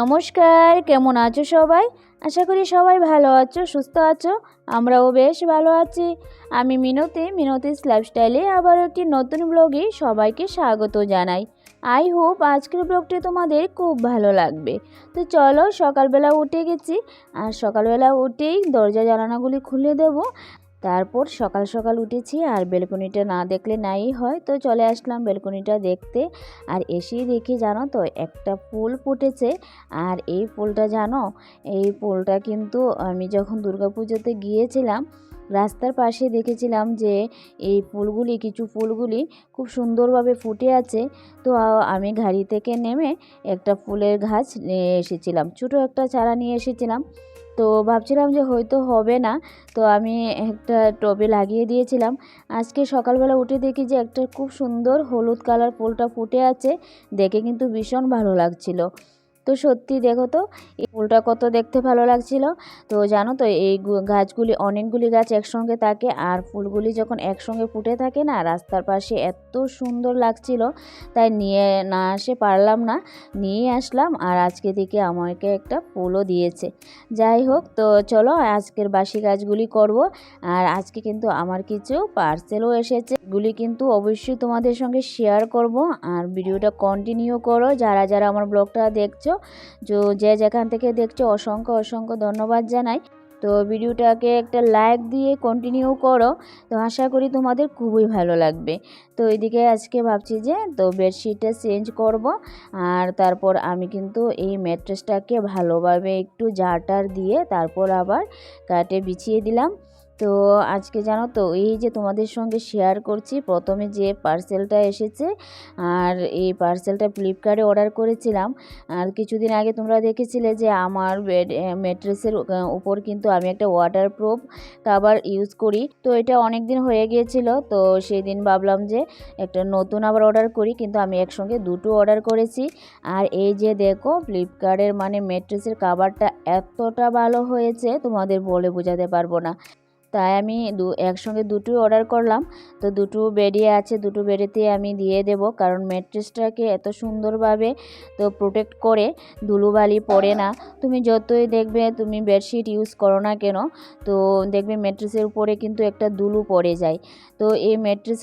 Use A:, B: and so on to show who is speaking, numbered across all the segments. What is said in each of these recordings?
A: নমস্কার, কেমন আছো সবাই? আশা করি সবাই ভালো আছো, সুস্থ আছো, আমরাও বেশ ভালো আছি। আমি মিনতি, মিনতিস লাইফস্টাইলে আবার একটি নতুন ব্লগে সবাইকে স্বাগত জানাই। আই হোপ আজকের ব্লগটি তোমাদের খুব ভালো লাগবে। তো চলো সকালবেলা উঠে গেছি, আর সকালবেলা উঠেই দরজা জানালাগুলি খুলে দেবো। তারপর সকাল সকাল উঠেছি আর বেলকনিটা না দেখলে নাই হয়। তো চলে আসলাম বেলকনিটা দেখতে। আর এসেই দেখি জানো তো, একটা ফুল ফুটেছে। আর এই ফুলটা জানো, এই ফুলটা কিন্তু আমি যখন দুর্গাপুজোতে গিয়েছিলাম, রাস্তার পাশে দেখেছিলাম যে এই ফুলগুলি, কিছু ফুলগুলি খুব সুন্দরভাবে ফুটে আছে। তো আমি গাড়ি থেকে নেমে একটা ফুলের গাছ নিয়ে এসেছিলাম। ছোটো একটা চারা নিয়ে এসেছিলাম। তো ভাবছিলাম যে হয়তো হবে না। তো আমি একটা টবে লাগিয়ে দিয়েছিলাম। আজকে সকালবেলা উঠে দেখি যে একটা খুব সুন্দর হলুদ কালার ফুলটা ফুটে আছে। দেখে কিন্তু ভীষণ ভালো লাগছিল। তো সত্যি দেখো তো, এই ফুলটা কত দেখতে ভালো লাগছিল। তো জানো তো, এই গাছগুলি, অনেকগুলি গাছ একসঙ্গে থাকে আর ফুলগুলি যখন একসঙ্গে ফুটে থাকে না, রাস্তার পাশে এত সুন্দর লাগছিল। তাই নিয়ে না আসে পারলাম না নিয়ে আসলাম আর আজকে থেকে আমাকে একটা ফুলও দিয়েছে। যাই হোক, তো চলো আজকের বাসি গাছগুলি করব আর আজকে কিন্তু আমার কিছু পার্সেলও এসেছে। গুলি কিন্তু অবশ্যই তোমাদের সঙ্গে শেয়ার করব আর ভিডিওটা কন্টিনিউ করো। যারা যারা আমার ব্লগটা দেখছ যে যেখান থেকে দেখছ, অসংখ্য অসংখ্য ধন্যবাদ জানাই। তো ভিডিওটাকে একটা লাইক দিয়ে কন্টিনিউ করো। তো আশা করি তোমাদের খুবই ভালো লাগবে। তো এদিকে আজকে ভাবছি যে, তো বেডশিটটা চেঞ্জ করব। আর তারপর আমি কিন্তু এই ম্যাট্রেসটাকে ভালোভাবে একটু জাটার দিয়ে তারপর আবার কাটে বিছিয়ে দিলাম। তো আজকে জানো তো, এই যে তোমাদের সঙ্গে শেয়ার করছি, প্রথমে যে পার্সেলটা এসেছে, আর এই পার্সেলটা ফ্লিপকার্টে অর্ডার করেছিলাম। আর কিছুদিন আগে তোমরা দেখেছিলে যে আমার বেড ম্যাট্রেসের উপর কিন্তু আমি একটা ওয়াটার প্রুফ কাভার ইউজ করি। তো এটা অনেক দিন হয়ে গিয়েছিল, তো সেই দিন ভাবলাম যে একটা নতুন আবার অর্ডার করি, কিন্তু আমি একসঙ্গে দুটো অর্ডার করেছি। আর এই যে দেখো ফ্লিপকার্টের মানে ম্যাট্রেসের কাভারটা এতটা ভালো হয়েছে, তোমাদের বলে বোঝাতে পারব না। তাই আমি দু, একসঙ্গে দুটোই অর্ডার করলাম। তো দুটো বেডে আছে, দুটো বেডেতে আমি দিয়ে দেব। কারণ ম্যাট্রেসটাকে এত সুন্দরভাবে তো প্রোটেক্ট করে ধুলোবালি পড়ে না। তুমি যতই দেখবে তুমি বেডশিট ইউজ করো না কেন, তো দেখবে ম্যাট্রেসের উপরে কিন্তু একটা দুলু পড়ে যায়। তো এই ম্যাট্রেস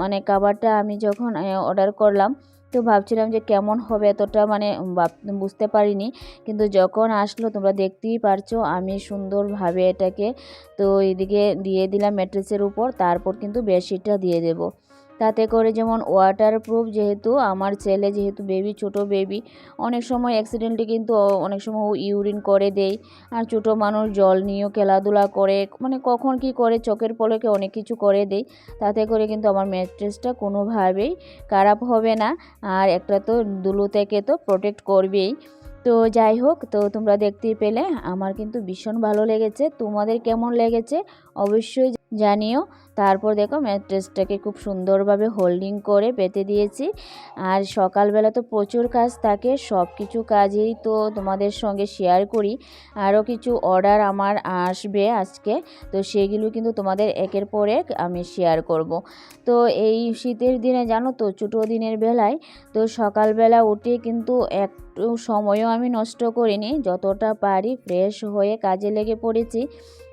A: মানে কাভারটা আমি যখন অর্ডার করলাম তো ভাবছিলাম যে কেমন হবে এতটা মানে বুঝতে পারিনি। কিন্তু যখন আসলো তোমরা দেখতেই পারছ আমি সুন্দরভাবে এটাকে তো এদিকে দিয়ে দিলাম ম্যাট্রেসের উপর, তারপর কিন্তু বেডশিটটা দিয়ে দেবো। তাতে করে যেমন ওয়াটার প্রুফ যেহেতু, আমার ছেলে যেহেতু বেবি ছোট বেবি অনেক সময় অ্যাক্সিডেন্টে কিন্তু অনেক সময় ও ইউরিন করে দেয়। আর ছোট মানুষ জল নিয়েও খেলাধুলা করে মানে কখন কি করে, চোখের পলকে অনেক কিছু করে দেয়। তাতে করে কিন্তু আমার ম্যাট্রেসটা কোনোভাবেই খারাপ হবে না। আর একটা তো দুলু থেকে তো প্রোটেক্ট করবেই। তো যাই হোক, তো তোমরা দেখতেই পেলে, আমার কিন্তু ভীষণ ভালো লেগেছে। তোমাদের কেমন লেগেছে অবশ্যই জানিও। তারপর দেখো, ম্যাট্রেসটাকে খুব সুন্দরভাবে হোল্ডিং করে পেতে দিয়েছি। আর সকালবেলা তো প্রচুর কাজ থাকে সব কিছু কাজেই তো তোমাদের সঙ্গে শেয়ার করি। আরও কিছু অর্ডার আমার আসবে আজকে, তো সেগুলো কিন্তু তোমাদের একের পর এক আমি শেয়ার করব। তো এই শীতের দিনে জানো তো, ছোটো দিনের বেলায়, তো সকালবেলা উঠে কিন্তু একটু সময়ও আমি নষ্ট করিনি। যতটা পারি ফ্রেশ হয়ে কাজে লেগে পড়েছি।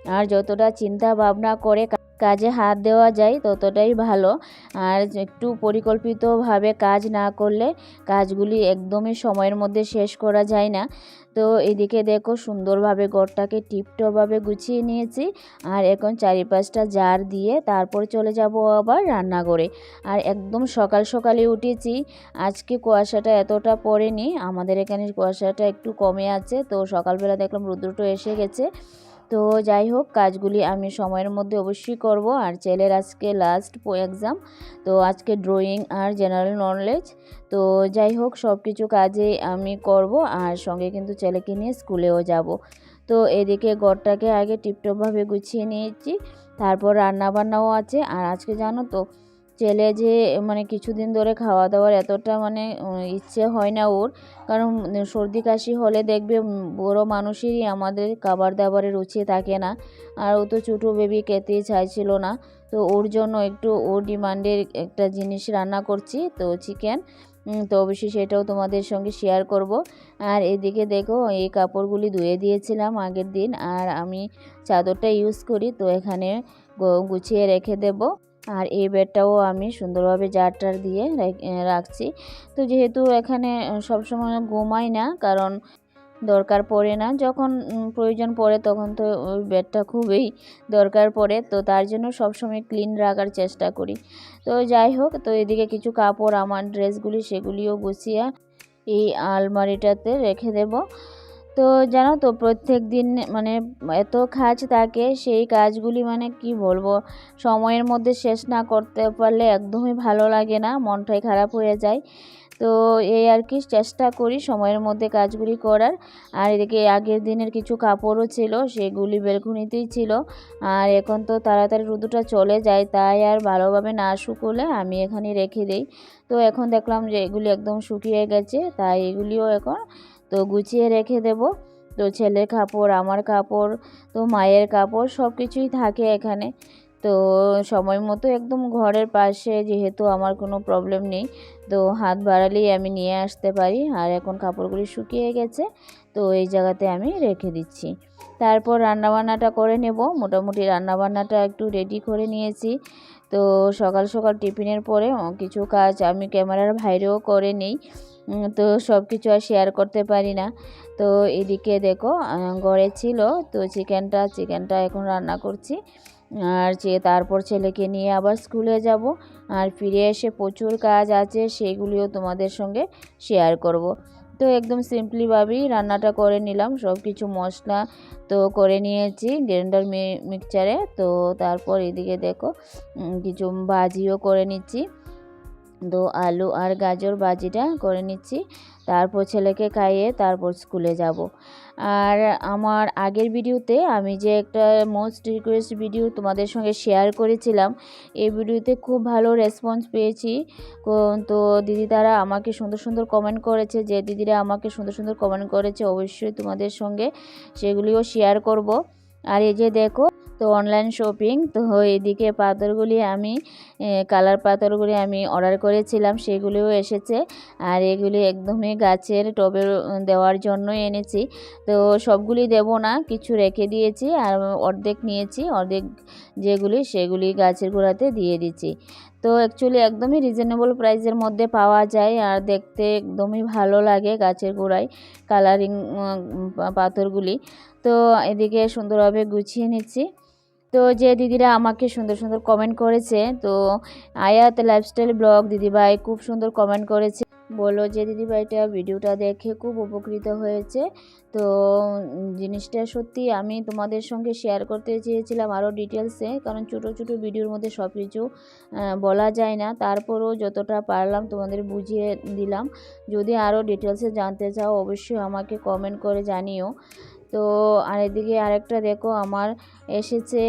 A: আর যতটা চিন্তা ভাবনা করে কাজে হাত দেওয়া যায়, ততটাই ভালো। আর একটু পরিকল্পিতভাবে কাজ না করলে কাজগুলি একদমই সময়ের মধ্যে শেষ করা যায় না। তো এদিকে দেখো সুন্দরভাবে ঘরটাকে টিপটপভাবে গুছিয়ে নিয়েছি। আর এখন চারিপাশটা জার দিয়ে তারপর চলে যাব আবার রান্নাঘরে। আর একদম সকাল সকালে উঠেছি। আজকে কুয়াশাটা এতটা পড়েনি। আমাদের এখানে কুয়াশাটা একটু কমে আছে। তো সকালবেলা দেখলাম রুদ্রটো এসে গেছে। তো যাই হোক, কাজগুলি আমি সময়ের মধ্যে অবশ্যই করব। আর ছেলের আজকে লাস্ট এক্সাম তো আজকে ড্রয়িং আর জেনারেল নলেজ তো যাই হোক সব কিছু কাজে আমি করব আর সঙ্গে কিন্তু ছেলেকে নিয়ে স্কুলেও যাব। তো এদিকে ঘরটাকে আগে টিপটপভাবে গুছিয়ে নিয়েছি, তারপর রান্নাবান্নাও আছে। আর আজকে জানো তো ছেলে যে মানে কিছুদিন ধরে খাওয়া দাওয়ার এতটা মানে ইচ্ছে হয় না ওর। কারণ সর্দি কাশি হলে দেখবে বড় মানুষেরই আমাদের খাবার দাবারের রুচি থাকে না। আর ও তো ছোটো বেবি খেতেই চাইছিল না। তো ওর জন্য একটু ওর ডিমান্ডের একটা জিনিস রান্না করছি, তো চিকেন তো অবশ্যই সেটাও তোমাদের সঙ্গে শেয়ার করব। আর এদিকে দেখো, এই কাপড়গুলি ধুয়ে দিয়েছিলাম আগের দিন। আর আমি চাদরটা ইউজ করি, তো এখানে গুছিয়ে রেখে দেব। আর এই বেডটাও আমি সুন্দরভাবে জারটার দিয়ে রাখছি। তো যেহেতু এখানে সবসময় ঘুমাই না, কারণ দরকার পড়ে না, যখন প্রয়োজন পড়ে তখন তো ওই বেডটা খুবই দরকার পড়ে, তো তার জন্য সবসময় ক্লিন রাখার চেষ্টা করি। তো যাই হোক, তো এদিকে কিছু কাপড়, আমার ড্রেসগুলি সেগুলিও গুছিয়ে এই আলমারিটাতে রেখে দেব। তো জানো তো, প্রত্যেক দিন মানে এত কাজ থাকে, সেই কাজগুলি মানে কি বলব, সময়ের মধ্যে শেষ না করতে পারলে একদমই ভালো লাগে না, মনটাই খারাপ হয়ে যায়। তো এই আর কি, চেষ্টা করি সময়ের মধ্যে কাজগুলি করার। আর এদিকে আগের দিনের কিছু কাপড়ও ছিল, সেগুলি বেলকুনিতেই ছিল। আর এখন তো তাড়াতাড়ি রোদটা চলে যায়, তাই আর ভালোভাবে না শুকোলে আমি এখানে রেখে দিই। তো এখন দেখলাম যে এগুলি একদম শুকিয়ে গেছে, তাই এগুলিও এখন তো গুছিয়ে রেখে দেব। তো ছেলের কাপড়, আমার কাপড়, তো মায়ের কাপড় সব কিছুই থাকে এখানে। তো সময় মতো একদম ঘরের পাশে যেহেতু আমার কোনো প্রবলেম নেই, তো হাত বাড়ালেই আমি নিয়ে আসতে পারি। আর এখন কাপড়গুলি শুকিয়ে গেছে, তো এই জায়গাতে আমি রেখে দিচ্ছি। তারপর রান্নাবান্নাটা করে নেব। মোটামুটি রান্নাবান্নাটা একটু রেডি করে নিয়েছি। তো সকাল সকাল টিফিনের পরে কিছু কাজ আমি ক্যামেরার বাইরেও করে নেই। তো সব কিছু আর শেয়ার করতে পারি না। তো এদিকে দেখো ঘরে ছিল, তো চিকেনটা চিকেনটা এখন রান্না করছি। আর যে তারপর ছেলেকে নিয়ে আবার স্কুলে যাব। আর ফিরে এসে প্রচুর কাজ আছে, সেগুলিও তোমাদের সঙ্গে শেয়ার করব। তো একদম সিম্পলিভাবেই রান্নাটা করে নিলাম সব কিছু মশলা তো করে নিয়েছি গ্রাইন্ডার মিক্সচারে তো তারপর এদিকে দেখো কিছু ভাজিও করে নিচ্ছি। তো আলু আর গাজর ভাজিটা করে নিচ্ছি। তারপর ছেলেকে খাইয়ে তারপর স্কুলে যাব। আর আমার আগের ভিডিওতে আমি যে একটা মোস্ট রিকোয়েস্ট ভিডিও তোমাদের সঙ্গে শেয়ার করেছিলাম, এই ভিডিওতে খুব ভালো রেসপন্স পেয়েছি। তো দিদি তারা আমাকে সুন্দর সুন্দর কমেন্ট করেছে, যে দিদিরা আমাকে সুন্দর সুন্দর কমেন্ট করেছে, অবশ্যই তোমাদের সঙ্গে সেগুলিও শেয়ার করব। আর এই যে দেখো তো অনলাইন শপিং তো এদিকে পাথরগুলি আমি কালার পাথরগুলি আমি অর্ডার করেছিলাম, সেগুলিও এসেছে। আর এগুলি একদমই গাছের টবে দেওয়ার জন্য এনেছি। তো সবগুলি দেব না, কিছু রেখে দিয়েছি আর অর্ধেক নিয়েছি, অর্ধেক যেগুলি সেগুলি গাছের গোড়াতে দিয়ে দিচ্ছি। তো অ্যাকচুয়ালি একদমই রিজনেবল প্রাইসের মধ্যে পাওয়া যায় আর দেখতে একদমই ভালো লাগে গাছের গোড়ায় কালারিং পাথরগুলি। তো এদিকে সুন্দরভাবে গুছিয়ে নিচ্ছি। তো যে দিদিরা আমাকে সুন্দর সুন্দর কমেন্ট করেছে, তো আয়াত লাইফস্টাইল ব্লগ দিদিভাই খুব সুন্দর কমেন্ট করেছে। বলো যে দিদিভাইটা ভিডিওটা দেখে খুব উপকৃত হয়েছে। তো জিনিসটা সত্যি আমি তোমাদের সঙ্গে শেয়ার করতে চেয়েছিলাম আরও ডিটেলসে কারণ ছোটো ছোটো ভিডিওর মধ্যে সব কিছু বলা যায় না। তারপরও যতটা পারলাম তোমাদের বুঝিয়ে দিলাম। যদি আরও ডিটেলসে জানতে চাও, অবশ্যই আমাকে কমেন্ট করে জানিও। তো আর এদিকে আরেকটা দেখো, আমার এসেছে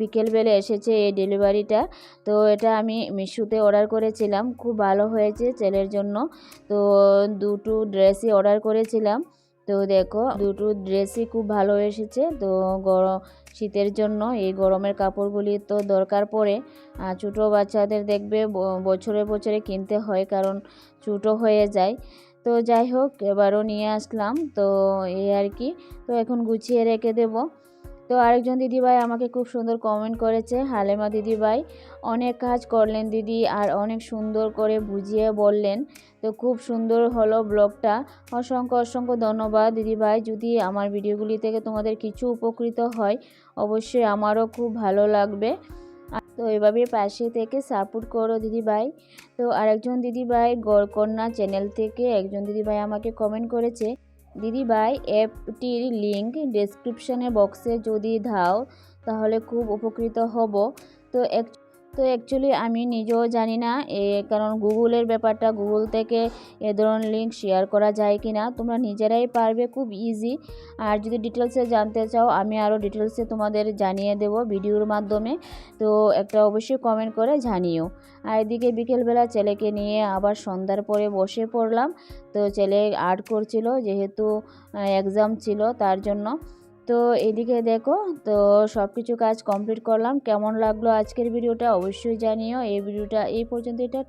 A: বিকেলবেলা এসেছে এই ডেলিভারিটা। তো এটা আমি মিশোতে অর্ডার করেছিলাম, খুব ভালো হয়েছে ছেলের জন্য। তো দুটো ড্রেসই অর্ডার করেছিলাম। তো দেখো, দুটো ড্রেসই খুব ভালো এসেছে। তো গরম, শীতের জন্য এই গরমের কাপড়গুলি তো দরকার পড়ে। আর ছোটো বাচ্চাদের দেখবে বছরে বছরে কিনতে হয় কারণ ছোটো হয়ে যায়। তো যাই হোক, এবারও নিয়ে আসলাম। তো এই আর কি, তো এখন গুছিয়ে রেখে দেবো। তো আরেকজন দিদিভাই আমাকে খুব সুন্দর কমেন্ট করেছে, হালেমা দিদিভাই, অনেক কাজ করলেন দিদি আর অনেক সুন্দর করে বুঝিয়ে বললেন। তো খুব সুন্দর হলো ব্লগটা। অসংখ্য অসংখ্য ধন্যবাদ দিদিভাই। যদি আমার ভিডিওগুলি থেকে তোমাদের কিছু উপকৃত হয়, অবশ্যই আমারও খুব ভালো লাগবে। তো এভাবে পাশে থেকে সাপোর্ট করো দিদিভাই। তো আরেকজন দিদিভাই, গড়কন্যা চ্যানেল থেকে একজন দিদিভাই আমাকে কমেন্ট করেছে। দিদিভাই অ্যাপটির লিঙ্ক ডেসক্রিপশানের বক্সে যদি দাও, তাহলে খুব উপকৃত হব। তো এক তো অ্যাকচুয়ালি আমি নিজেও জানি না, এ কারণ গুগলের ব্যাপারটা, গুগল থেকে এ ধরনের লিঙ্ক শেয়ার করা যায় কি না তোমরা নিজেরাই পারবে, খুব ইজি আর যদি ডিটেলসে জানতে চাও, আমি আরও ডিটেলসে তোমাদের জানিয়ে দেব ভিডিওর মাধ্যমে, তো একটা অবশ্যই কমেন্ট করে জানিও। আর এদিকে বিকেলবেলা ছেলেকে নিয়ে আবার সন্ধ্যার পরে বসে পড়লাম, তো ছেলে আর্ট করছিল, যেহেতু এক্সাম ছিল তার জন্য। তো এদিকে দেখো, তো সব কিছু কাজ কমপ্লিট করলাম। কেমন লাগল আজকের ভিডিওটা অবশ্যই জানিও। এই ভিডিওটা এই পর্যন্ত। এটা